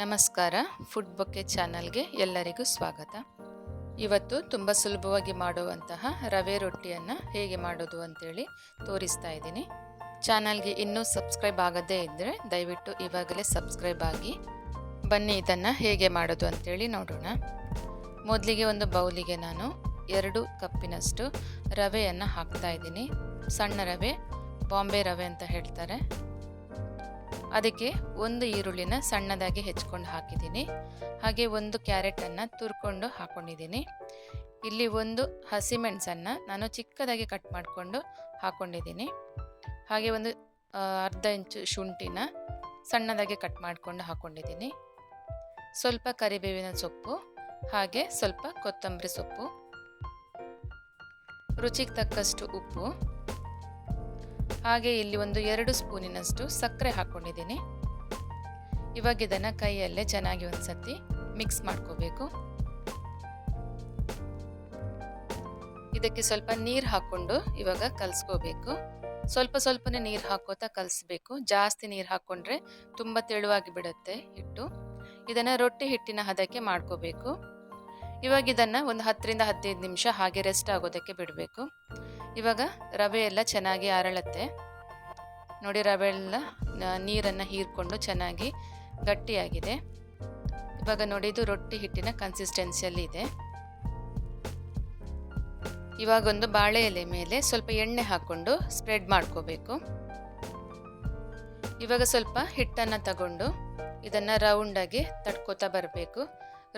ನಮಸ್ಕಾರ, food bouquet ಚಾನಲ್ಗೆ ಎಲ್ಲರಿಗೂ ಸ್ವಾಗತ. ಇವತ್ತು ತುಂಬ ಸುಲಭವಾಗಿ ಮಾಡುವಂತಹ ರವೆ ರೊಟ್ಟಿಯನ್ನು ಹೇಗೆ ಮಾಡೋದು ಅಂತೇಳಿ ತೋರಿಸ್ತಾ ಇದ್ದೀನಿ. ಚಾನಲ್ಗೆ ಇನ್ನೂ ಸಬ್ಸ್ಕ್ರೈಬ್ ಆಗದೇ ಇದ್ದರೆ ದಯವಿಟ್ಟು ಇವಾಗಲೇ ಸಬ್ಸ್ಕ್ರೈಬ್ ಆಗಿ, ಬನ್ನಿ ಇದನ್ನು ಹೇಗೆ ಮಾಡೋದು ಅಂತೇಳಿ ನೋಡೋಣ. ಮೊದಲಿಗೆ ಒಂದು ಬೌಲಿಗೆ ನಾನು ಎರಡು ಕಪ್ಪಿನಷ್ಟು ರವೆಯನ್ನು ಹಾಕ್ತಾ ಇದ್ದೀನಿ. ಸಣ್ಣ ರವೆ, ಬಾಂಬೆ ರವೆ ಅಂತ ಹೇಳ್ತಾರೆ. ಅದಕ್ಕೆ ಒಂದು ಈರುಳ್ಳಿನ ಸಣ್ಣದಾಗಿ ಹೆಚ್ಕೊಂಡು ಹಾಕಿದ್ದೀನಿ. ಹಾಗೆ ಒಂದು ಕ್ಯಾರೆಟನ್ನು ತುರ್ಕೊಂಡು ಹಾಕ್ಕೊಂಡಿದ್ದೀನಿ ಇಲ್ಲಿ ಒಂದು ಹಸಿಮೆಣಸನ್ನು ನಾನು ಚಿಕ್ಕದಾಗಿ ಕಟ್ ಮಾಡಿಕೊಂಡು ಹಾಕ್ಕೊಂಡಿದ್ದೀನಿ ಹಾಗೆ ಒಂದು ಅರ್ಧ ಇಂಚು ಶುಂಠಿನ ಸಣ್ಣದಾಗಿ ಕಟ್ ಮಾಡಿಕೊಂಡು ಹಾಕ್ಕೊಂಡಿದ್ದೀನಿ ಸ್ವಲ್ಪ ಕರಿಬೇವಿನ ಸೊಪ್ಪು, ಹಾಗೆ ಸ್ವಲ್ಪ ಕೊತ್ತಂಬರಿ ಸೊಪ್ಪು, ರುಚಿಗೆ ತಕ್ಕಷ್ಟು ಉಪ್ಪು ಹಾಗೆ ಇಲ್ಲಿ ಒಂದು ಎರಡು ಸ್ಪೂನಿನಷ್ಟು ಸಕ್ಕರೆ ಹಾಕ್ಕೊಂಡಿದ್ದೀನಿ ಇವಾಗ ಇದನ್ನು ಕೈಯಲ್ಲೇ ಚೆನ್ನಾಗಿ ಒಂದು ಸತಿ ಮಿಕ್ಸ್ ಮಾಡ್ಕೋಬೇಕು. ಇದಕ್ಕೆ ಸ್ವಲ್ಪ ನೀರು ಹಾಕ್ಕೊಂಡು ಇವಾಗ ಕಲಿಸ್ಕೋಬೇಕು. ಸ್ವಲ್ಪ ಸ್ವಲ್ಪನೇ ನೀರು ಹಾಕೋತಾ ಕಲಿಸ್ಬೇಕು. ಜಾಸ್ತಿ ನೀರು ಹಾಕ್ಕೊಂಡ್ರೆ ತುಂಬ ತೆಳುವಾಗಿ ಬಿಡುತ್ತೆ ಹಿಟ್ಟು. ಇದನ್ನು ರೊಟ್ಟಿ ಹಿಟ್ಟಿನ ಹದಕ್ಕೆ ಮಾಡ್ಕೋಬೇಕು. ಇವಾಗ ಇದನ್ನು ಒಂದು ಹತ್ತರಿಂದ ಹದಿನೈದು ನಿಮಿಷ ಹಾಗೆ ರೆಸ್ಟ್ ಆಗೋದಕ್ಕೆ ಬಿಡಬೇಕು. ಇವಾಗ ರವೆ ಎಲ್ಲ ಚೆನ್ನಾಗಿ ಅರಳತ್ತೆ ನೋಡಿ ರವೆ ಎಲ್ಲ ನೀರನ್ನು ಹೀರ್ಕೊಂಡು ಚೆನ್ನಾಗಿ ಗಟ್ಟಿಯಾಗಿದೆ. ಇವಾಗ ನೋಡಿ ಇದು ರೊಟ್ಟಿ ಹಿಟ್ಟಿನ ಕನ್ಸಿಸ್ಟೆನ್ಸಿಯಲ್ಲಿ ಇದೆ. ಇವಾಗೊಂದು ಬಾಳೆ ಎಲೆ ಮೇಲೆ ಸ್ವಲ್ಪ ಎಣ್ಣೆ ಹಾಕ್ಕೊಂಡು ಸ್ಪ್ರೆಡ್ ಮಾಡ್ಕೋಬೇಕು. ಇವಾಗ ಸ್ವಲ್ಪ ಹಿಟ್ಟನ್ನು ತಗೊಂಡು ಇದನ್ನು ರೌಂಡಾಗಿ ತಡ್ಕೋತಾ ಬರಬೇಕು.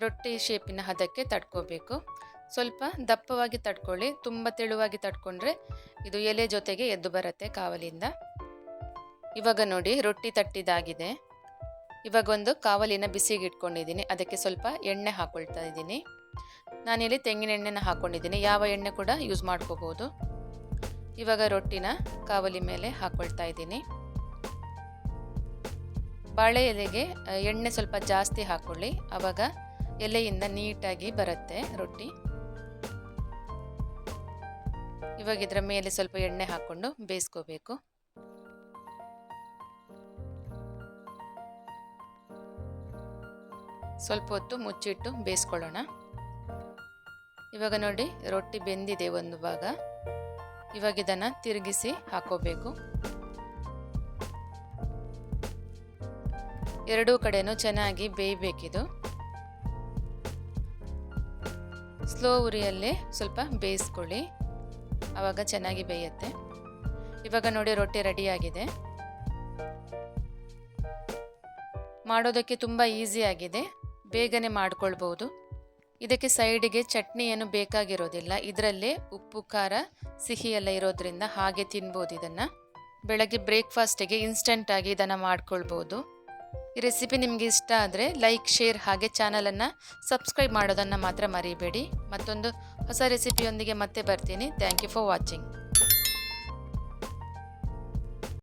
ರೊಟ್ಟಿ ಶೇಪಿನ ಹದಕ್ಕೆ ತಡ್ಕೋಬೇಕು. ಸ್ವಲ್ಪ ದಪ್ಪವಾಗಿ ತಡ್ಕೊಳ್ಳಿ, ತುಂಬ ತೆಳುವಾಗಿ ತಡ್ಕೊಂಡ್ರೆ ಇದು ಎಲೆ ಜೊತೆಗೆ ಎದ್ದು ಬರುತ್ತೆ ಕಾವಲಿಂದ. ಇವಾಗ ನೋಡಿ ರೊಟ್ಟಿ ತಟ್ಟಿದಾಗಿದೆ. ಇವಾಗ ಒಂದು ಕಾವಲಿನ ಬಿಸಿಗೆ ಇಟ್ಕೊಂಡಿದ್ದೀನಿ. ಅದಕ್ಕೆ ಸ್ವಲ್ಪ ಎಣ್ಣೆ ಹಾಕೊಳ್ತಾ ಇದ್ದೀನಿ. ನಾನಿಲ್ಲಿ ತೆಂಗಿನ ಎಣ್ಣೆನ ಹಾಕ್ಕೊಂಡಿದ್ದೀನಿ ಯಾವ ಎಣ್ಣೆ ಕೂಡ ಯೂಸ್ ಮಾಡ್ಕೋಬೋದು. ಇವಾಗ ರೊಟ್ಟಿನ ಕಾವಲಿ ಮೇಲೆ ಹಾಕ್ಕೊಳ್ತಾ ಇದ್ದೀನಿ. ಬಾಳೆ ಎಲೆಗೆ, ಎಣ್ಣೆ ಸ್ವಲ್ಪ ಜಾಸ್ತಿ ಹಾಕ್ಕೊಳ್ಳಿ ಆವಾಗ ಎಲೆಯಿಂದ ನೀಟಾಗಿ ಬರುತ್ತೆ ರೊಟ್ಟಿ. ಇವಾಗ ಇದರ ಮೇಲೆ ಸ್ವಲ್ಪ ಎಣ್ಣೆ ಹಾಕ್ಕೊಂಡು ಬೇಯಿಸ್ಕೋಬೇಕು. ಸ್ವಲ್ಪ ಹೊತ್ತು ಮುಚ್ಚಿಟ್ಟು ಬೇಯಿಸ್ಕೊಳ್ಳೋಣ. ಇವಾಗ ನೋಡಿ ರೊಟ್ಟಿ ಬೆಂದಿದೆ ಒಂದು ಭಾಗ. ಇವಾಗ ಇದನ್ನು ತಿರುಗಿಸಿ ಹಾಕೋಬೇಕು. ಎರಡೂ ಕಡೆನೂ ಚೆನ್ನಾಗಿ ಬೇಯಬೇಕಿದು. ಸ್ಲೋ ಉರಿಯಲ್ಲೇ ಸ್ವಲ್ಪ ಬೇಯಿಸ್ಕೊಳ್ಳಿ. ಆವಾಗ ಚೆನ್ನಾಗಿ ಬೇಯುತ್ತೆ. ಇವಾಗ ನೋಡಿ ರೊಟ್ಟಿ ರೆಡಿಯಾಗಿದೆ ಮಾಡೋದಕ್ಕೆ ತುಂಬ ಆಗಿದೆ. ಬೇಗನೆ ಮಾಡ್ಕೊಳ್ಬೋದು. ಇದಕ್ಕೆ ಸೈಡಿಗೆ ಚಟ್ನಿ ಏನು ಬೇಕಾಗಿರೋದಿಲ್ಲ. ಇದರಲ್ಲೇ ಉಪ್ಪು, ಖಾರ, ಸಿಹಿ ಎಲ್ಲ ಇರೋದ್ರಿಂದ ಹಾಗೆ ತಿನ್ಬೋದು ಇದನ್ನು. ಬೆಳಗ್ಗೆ ಬ್ರೇಕ್ಫಾಸ್ಟಿಗೆ ಇನ್ಸ್ಟೆಂಟಾಗಿ ಇದನ್ನು ಮಾಡ್ಕೊಳ್ಬೋದು. ಈ ರೆಸಿಪಿ ನಿಮಗೆ ಇಷ್ಟ ಆದರೆ ಲೈಕ್, ಶೇರ್ ಹಾಗೆ ಚಾನಲನ್ನು ಸಬ್ಸ್ಕ್ರೈಬ್ ಮಾಡೋದನ್ನು ಮಾತ್ರ ಮರಿಬೇಡಿ. ಮತ್ತೊಂದು ಹೊಸ ರೆಸಿಪಿಯೊಂದಿಗೆ ಮತ್ತೆ ಬರ್ತೀನಿ. Thank you for watching